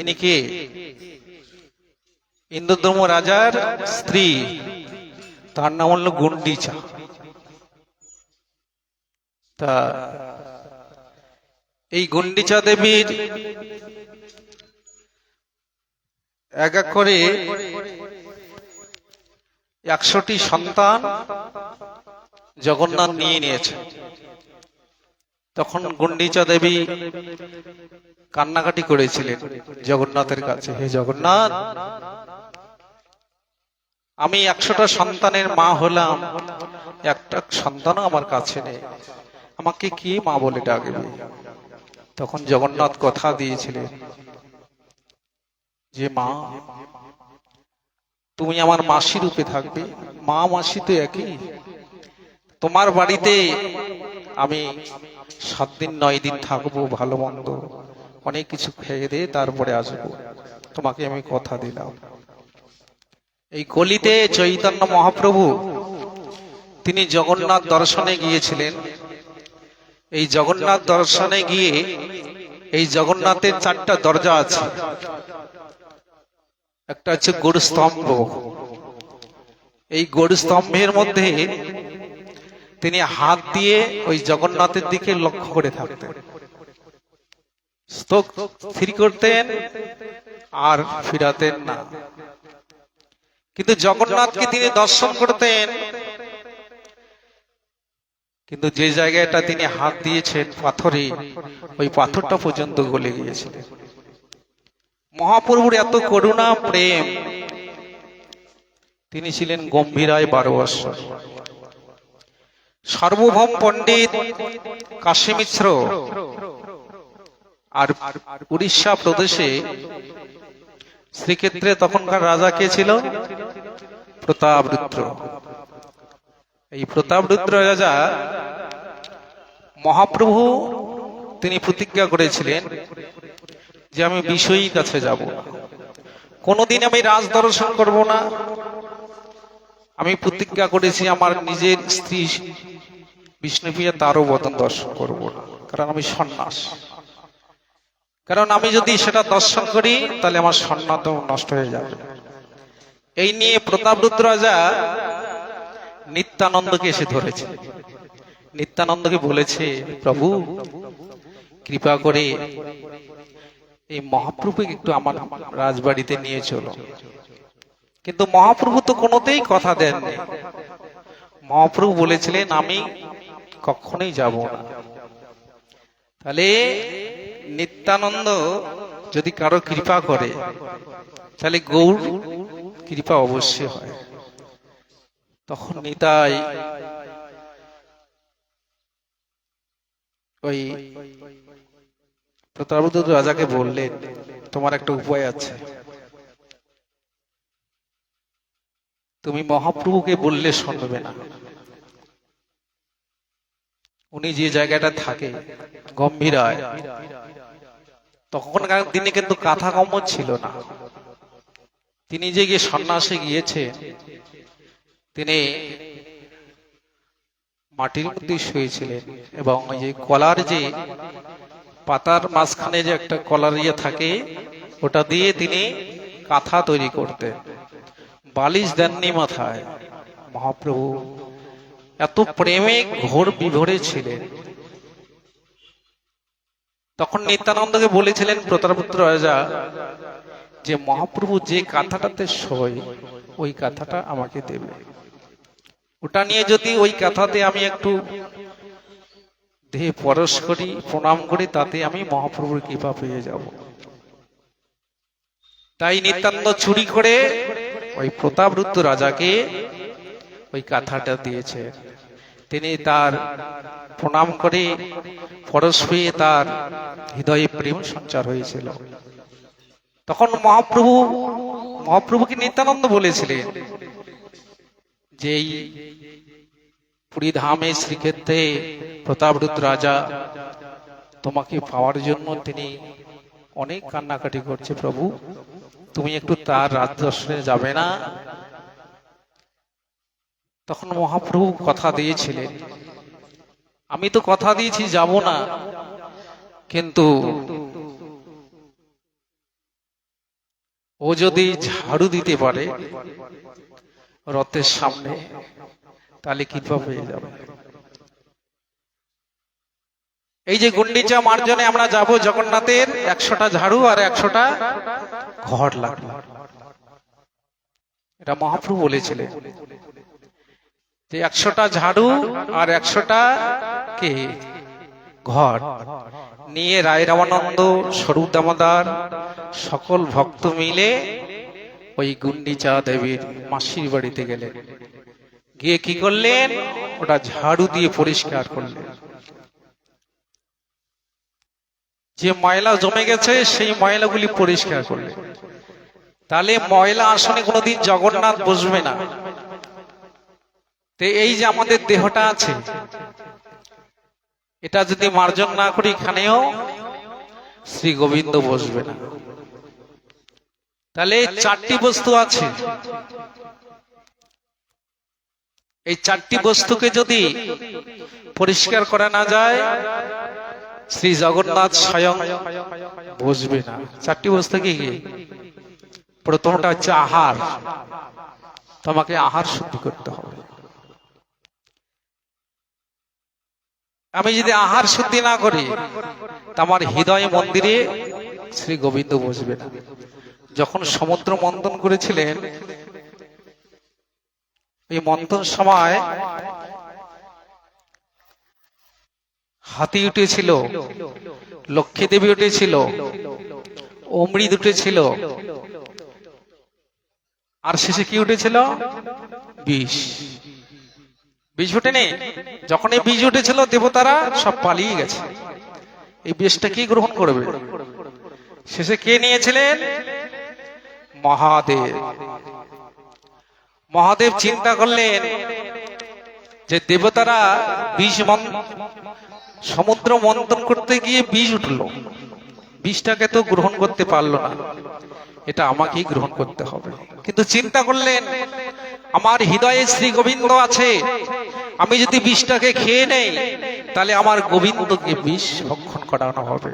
ইনি কে? ইন্দ্রধর্ম রাজার স্ত্রী। তার নাম হলো গুন্ডিচা। তা এই গুন্ডিচা দেবীর এক এক করে একশোটি সন্তান জগন্নাথ নিয়ে নিয়েছে তখন গুন্ডিচা দেবী কান্নাকাটি করেছিলেন জগন্নাথের কাছে হে জগন্নাথ আমি একশোটা সন্তানের মা হলাম একটা সন্তানও আমার কাছে নেই আমাকে কি মা বলে ডাকবে? তখন জগন্নাথ কথা দিয়েছিলেন যে মা তুমি আমার মাসি রূপে থাকবে মা মাসি তো একই তোমার বাড়িতে আমি সাত দিন নয় দিন থাকব, ভালো মন্দ। অনেক কিছু খেয়ে দিয়ে তারপরে আসব। তোমাকে আমি কথা দিলাম। এই কলিতে চৈতন্য মহাপ্রভু, তিনি জগন্নাথ দর্শনে গিয়েছিলেন। এই জগন্নাথ দর্শনে গিয়ে এই জগন্নাথের চারটা দরজা আছে। একটা হচ্ছে গরু স্তম্ভ এই গরু স্তম্ভের মধ্যে তিনি হাত দিয়ে ওই জগন্নাথের দিকে লক্ষ্য করে থাকতেন। স্তক স্থির করতেন আর ফিরাতেন না। কিন্তু জগন্নাথকে তিনি দর্শন করতেন। কিন্তু যে জায়গাটা তিনি হাত দিয়েছেন, পাথরে, ওই পাথরটা পর্যন্ত গলে গিয়েছিলেন মহাপ্রভুর এত করুণা, প্রেম। তিনি ছিলেন গম্ভীরায় বারো বৎসর। সার্বভৌম পণ্ডিত কাশী মিশ্র আর উড়িষ্যা প্রদেশে শ্রীক্ষেত্রে তখনকার রাজা কে ছিল? প্রতাপ রুদ্র। এই প্রতাপ রুদ্র রাজা মহাপ্রভু তিনি প্রতিজ্ঞা করেছিলেন যে আমি বিষয়ী কাছে যাব। কোনোদিন আমি রাজ দর্শন করব না। আমি প্রতিজ্ঞা করেছি আমার নিজের স্ত্রী বিষ্ণুপ্রিয়া তারও বদন দর্শন করব না, কারণ আমি সন্ন্যাস। কারণ আমি যদি সেটা দর্শন করি, তাহলে আমার সন্ন্যাত নষ্ট হয়ে যাবে। এই নিয়ে প্রতাপরুদ্র রাজা নিত্যানন্দকে এসে ধরেছে। নিত্যানন্দকে বলেছে, প্রভু, কৃপা করে এই মহাপ্রভুকে একটু আমার রাজবাড়িতে নিয়ে চলো। কিন্তু মহাপ্রভু তো কোনোতেই কথা দেননি। মহাপ্রভু বলেছিলেন, আমি কখনোই যাব না। তাহলে নিত্যানন্দ যদি কারও কৃপা করে, তাহলে গৌর কৃপা অবশ্যই হয়। তখন নিতাই ওই প্রতাপরুদ্র রাজাকে বললেন, তোমার একটা উপায় আছে। তুমি মহাপ্রভুকে বললে শুনবে না। উনি যে জায়গাটা থাকে গম্ভীরায় তখনকার দিনে কিন্তু কাঁথা কম্ম ছিল না। তিনি যে গিয়ে সন্ন্যাসে গিয়েছে তিনি মাটির মধ্যে শুয়েছিলেন এবং ওই যে কলার যে পাতার মাঝখানে যে একটা কলার ইয়ে থাকে, ওটা দিয়ে তিনি কাঁথা তৈরি করতেন। বালিশ দেননি মাথায়। মহাপ্রভু এত প্রেমে ঘোর বিভরে ছিলেন। তখন নিত্যানন্দকে বলেছিলেন প্রতারপুত্র রাজা, যে মহাপ্রভু যে কাঁথাটাতে শোয় ওই কাঁথাটা আমাকে দেবে। ওটা নিয়ে যদি ওই কাঁথাতে আমি একটু দেহে পরশ করি, প্রণাম করি, তাতে আমি মহাপ্রভুর কৃপা পেয়ে যাব। তাই নিত্যানন্দ চুরি করে ওই প্রতাপরুদ্র রাজাকে ওই কাঁথাটা দিয়েছে। তিনি তার প্রণাম করে পরশ পেয়ে তার হৃদয়ে প্রেম সঞ্চার হয়েছিল। তখন মহাপ্রভু, মহাপ্রভুকে নিত্যানন্দ বলেছিলেন যে পুরীধামে শ্রীক্ষেত্রে প্রতাপরুদ্র রাজা তোমাকে পাওয়ার জন্য তিনি অনেক কান্নাকাটি করছে প্রভু। তুমি একটু তার রাজ দর্শনে যাবে না? তখন মহাপ্রভু কথা দিয়েছিলেন, আমি তো কথা দিয়েছি, যাব না। কিন্তু ও যদি ঝাড়ু দিতে পারে, রথের সামনে, তাহলে কৃপা পেয়ে যাবে? এই যে গুন্ডিচা মার্জনে আমরা যাব জগন্নাথের, একশোটা ঝাড়ু আর একশোটা ঘর লাগবে। এটা মহাপ্রভু বলেছিলেন। একশোটা ঝাড়ু আর একশোটা কে? ঘর নিয়ে রায় রামানন্দ স্বরূপ দামোদর, সকল ভক্ত মিলে ওই গুন্ডিচা দেবীর মাসির বাড়িতে গেলেন। গিয়ে কি করলেন? ওটা ঝাড়ু দিয়ে পরিষ্কার করলেন। যে ময়লা জমে গেছে, সেই ময়লাগুলি পরিষ্কার করলেন। তাহলে ময়লা আসনে কোনোদিন জগন্নাথ বসবে না। তো এই যে আমাদের দেহটা আছে, এটা যদি মার্জন না করি এখানেও শ্রী গোবিন্দ বসবে না। তাহলে চারটি বস্তু আছে। এই চারটি বস্তুকে যদি পরিষ্কার করা না যায়, শ্রী জগন্নাথ স্বয়ং বসবে না। চারটি বস্তু কি? প্রথমটা হচ্ছে আহার। তোমাকে আহার শুদ্ধি করতে হবে। আমি যদি আহার শুদ্ধি না করি আমার হৃদয় মন্দিরে শ্রী গোবিন্দ বসবে না। যখন সমুদ্র মন্থন করেছিলেন এই মন্থন সময় হাতি উঠেছিল, লক্ষ্মী দেবী উঠেছিল, অমৃত উঠেছিল, আর শেষে কি উঠেছিল? বিষ। বীজ উঠেনি যখন এই বীজ উঠেছিল, দেবতারা সব পালিয়ে গেছে। এই বিষটা কি গ্রহণ করবে? শেষে কে নিয়েছিলেন? মহাদেব। মহাদেব চিন্তা করলেন যে দেবতারা বিষ সমুদ্র মন্থন করতে গিয়ে বিষ উঠল। বিষটাকে তো গ্রহণ করতে পারল না। এটা আমাকেই গ্রহণ করতে হবে। কিন্তু চিন্তা করলেন, আমার হৃদয়ে শ্রী গোবিন্দ আছে। আমি যদি বিষটাকে খেয়ে নেই তাহলে আমার গোবিন্দকে বিষ ভক্ষণ করানো হবে।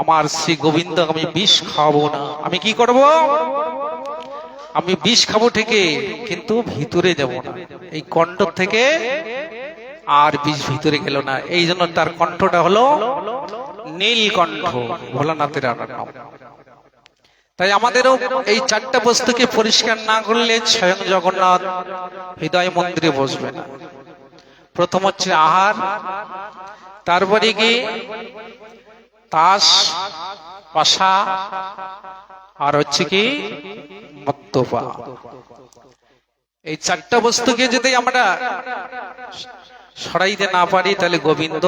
আমার শ্রী গোবিন্দ আমি বিষ খাওয়াবো না। আমি কি করব? আমি বিষ খাব ঠিকই কিন্তু ভিতরে যাব না। এই কণ্ঠ থেকে আর বিষ ভিতরে গেল না। এই জন্য তার কণ্ঠটা হলো নীলকণ্ঠ ভোলানাথের আনার নাম তাই আমাদেরও এই চারটা বস্তুকে পরিষ্কার না করলে স্বয়ং জগন্নাথ হৃদয় মন্দিরে বসবে না। প্রথম হচ্ছে আহার, তারপরে কি? তাস, পাশা, আর হচ্ছে কি? মদ্যপা। এই চারটা বস্তুকে যদি আমরা সরাইতে না পারি, তাহলে গোবিন্দ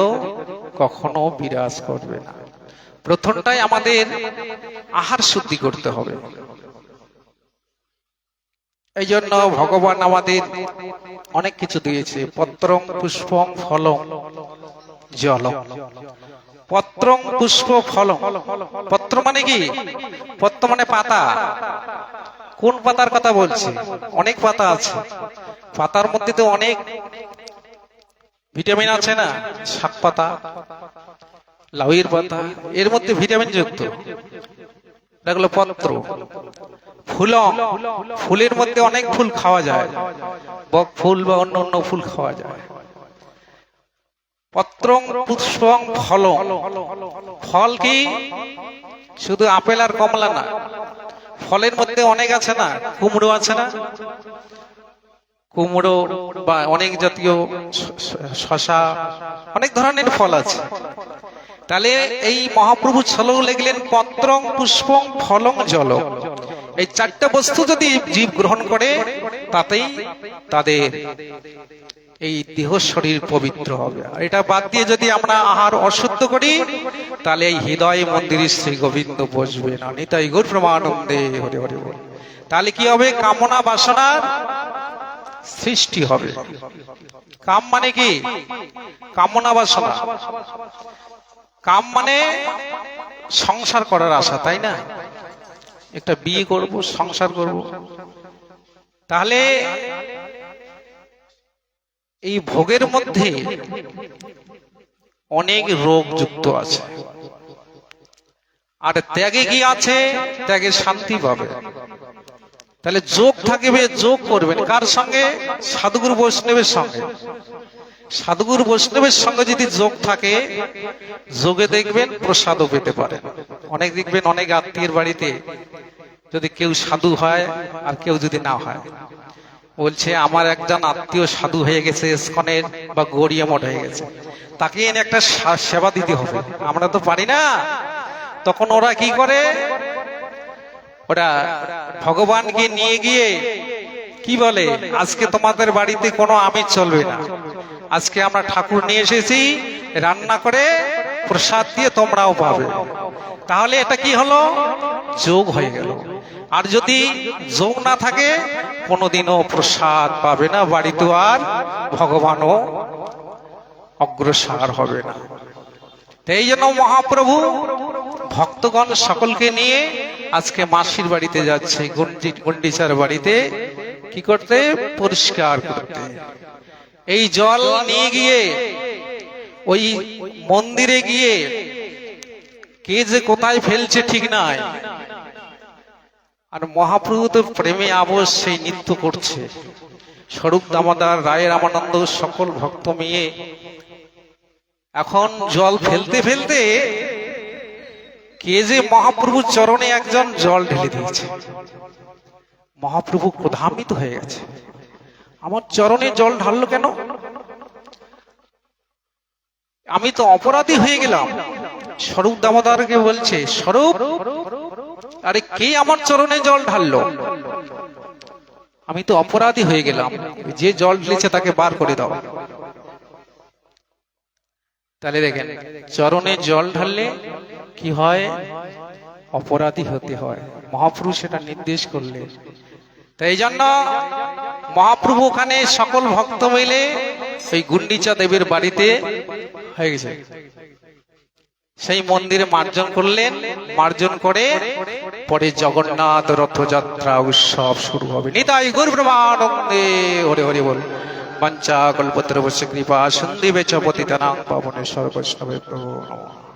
কখনো বিরাজ করবে না। প্রথমটাই আমাদের আহার শুদ্ধি করতে হবে। এই জন্য ভগবান আমাদের অনেক কিছু দিয়েছে। পত্রং পুষ্পং ফলং জলম পত্রং পুষ্প ফলং। পত্র মানে কি? পত্র মানে পাতা। কোন পাতার কথা বলছি? অনেক পাতা আছে। পাতার মধ্যে তো অনেক ভিটামিন আছে না? শাক পাতা, লাউয়ের পাতা, এর মধ্যে ভিটামিন যুক্ত। এগুলো পত্র। ফুলং ফুলের মধ্যে অনেক ফুল খাওয়া যায়। বক ফুল বা অন্য অন্য ফুল খাওয়া যায়। পত্রং, পুষ্পং, ফল। ফল কি? শুধু আপেল আর কমলা না। ফলের মধ্যে অনেক আছে না? কুমড়ো আছে না? কুমড়ো বা অনেক জাতীয় শশা, অনেক ধরনের ফল আছে। তাহলে এই মহাপ্রভু ছলক লিখলেন, পত্রং, পুষ্পং, ফলং, জল। এই চারটা বস্তু যদি জীব গ্রহণ করে, তাতেই তাদের এই দেহ শরীর পবিত্র হবে। এটা বাদ দিয়ে যদি আমরা আহার অশুদ্ধ করি, তাহলে এই হৃদয় মন্দিরে শ্রী গোবিন্দ বসবে না। নিতাই গৌর প্রমানন্দে হরে হরে বল। তাহলে কি হবে? কামনা বাসনার সৃষ্টি হবে। কাম মানে কি? কামনা বাসনা। কাম মানে সংসার করার আশা, তাই না? একটা বিয়ে করব, সংসার করব। তাহলে এই ভোগের মধ্যে অনেক রোগ যুক্ত আছে। আর ত্যাগে কি আছে? ত্যাগে শান্তি পাবে। তাহলে যোগ থাকবে, যোগ করবেন। কার সঙ্গে? সাধুগুরু বৈষ্ণবের সঙ্গে। সাধুগুরু বৈষ্ণবের সঙ্গে যদি যোগ থাকে, যোগে দেখবেন প্রসাদও পেতে পারেন। অনেক দেখবেন অনেক আত্মীয়ের বাড়িতে যদি কেউ সাধু হয় আর কেউ যদি না হয়। বলছে, আমার একজন আত্মীয় সাধু হয়ে গেছে, ইস্কনের বা গড়িয়া মঠ হয়ে গেছে। তাকে এনে একটা সেবা দিতে হবে। আমরা তো পারি না। তখন ওরা কি করে? ওরা ভগবানকে নিয়ে গিয়ে কি বলে? আজকে তোমাদের বাড়িতে কোনো আমিষ চলবে না। আজকে আমরা ঠাকুর নিয়ে এসেছি, রান্না করে প্রসাদ দিয়ে তোমরাও পাবে। তাহলে এটা কি হলো? যোগ হয়ে গেল। আর যদি যোগ না থাকে, কোনোদিনও প্রসাদ পাবে না, বাড়িতে আর ভগবানও অগ্রসর হবে না। এই জন্য মহাপ্রভু ভক্তগণ সকলকে নিয়ে আজকে মাসির বাড়িতে যাচ্ছে, গন্ডি- গন্ডিচার বাড়িতে। কি করতে? পরিষ্কার করতে। এই জল নিয়ে গিয়ে ওই মন্দিরে গিয়ে কে যে কোথায় ফেলছে ঠিক নাই। আর মহাপ্রভু তো প্রেমে আবশ সেই নৃত্য করছে। স্বরূপ দামোদর, রায় রামানন্দ সকল ভক্ত মেয়ে এখন জল ফেলতে ফেলতে কে যে মহাপ্রভুর চরণে একজন জল ঢেলে দিয়েছে। মহাপ্রভু ক্রোধান্বিত হয়ে গেছে। আমার চরণে জল ঢাললো কেন? আমি তো অপরাধী হয়ে গেলাম। স্বরূপ দামোদরকে বলছে, স্বরূপ, আরে কে আমার চরণে জল ঢাললো? আমি তো অপরাধী হয়ে গেলাম। যে জল ঢেলেছে তাকে বার করে দাও। তাহলে দেখেন, চরণে জল ঢাললে কি হয়? অপরাধী হতে হয়। মহাপুরুষ সেটা নির্দেশ করলে। তাই জন্য মহাপ্রভু ওখানে সকল ভক্ত মিলে ওই গুন্ডিচা দেবীর বাড়িতে হয়ে গেছে। সেই মন্দিরে মার্জন করলেন, মার্জন করে পরে জগন্নাথ রথযাত্রা, উৎসব শুরু হবে। নিতাই গুরু ব্রহ্মানন্দে, হরে হরে বল। পঞ্চা কল্পত্র বসে কৃপা সন্দীপে চপতি তানাং পাবনে সর্বৈষ্ণবে প্রভু নমঃ।